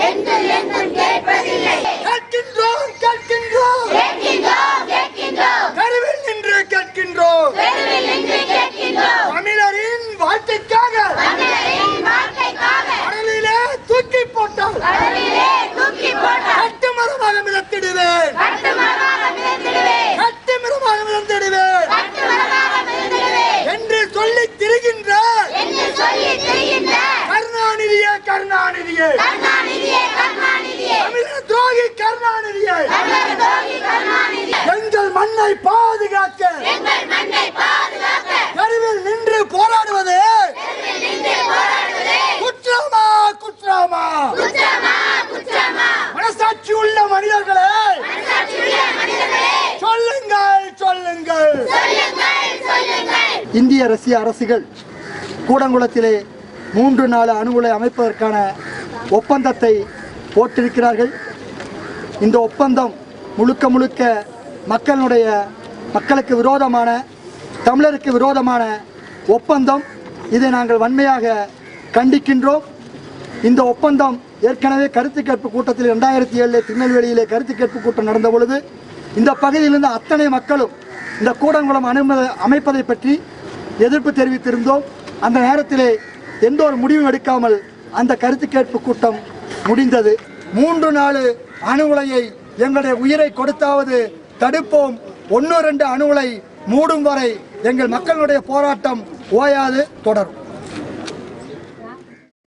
கேட்பதில்லை கருணாநிதியே. கருணாநிதியே தமிழர் துரோகி கருணாநிதியே. எங்கள் மண்ணை பாதுகாக்க. தெருவில் நின்று போராடுவது. குற்றமா குற்றமா? மனசாட்சி உள்ள மனிதர்களே. சொல்லுங்கள் சொல்லுங்கள். இந்திய ரஷ்ய அரசுகள் கூடங்குளத்திலே மூன்று நாலு அணுகுலை அமைப்பதற்கான ஒப்பந்தத்தை போட்டிருக்கிறார்கள். இந்த ஒப்பந்தம் முழுக்க முழுக்க மக்களுடைய மக்களுக்கு விரோதமான தமிழருக்கு விரோதமான ஒப்பந்தம். இதை நாங்கள் வன்மையாக கண்டிக்கின்றோம். இந்த ஒப்பந்தம் ஏற்கனவே கருத்து கேட்பு கூட்டத்தில் ரெண்டாயிரத்தி ஏழில் திருநெல்வேலியிலே கருத்து கேட்பு கூட்டம் நடந்த பொழுது இந்த பகுதியிலிருந்து அத்தனை மக்களும் இந்த கூடங்குளம் அனுமதி அமைப்பதை பற்றி எதிர்ப்பு தெரிவித்திருந்தோம். அந்த நேரத்திலே எந்த ஒரு முடிவும் எடுக்காமல் அந்த கருத்து கேட்பு கூட்டம் முடிந்தது. மூன்று நாலு அணு உலையை எங்களுடைய உயிரை கொடுத்தாவது தடுப்போம். ஒன்று ரெண்டு அணு உலை மூடும் வரை எங்கள் மக்களுடைய போராட்டம் ஓயாது தொடரும்.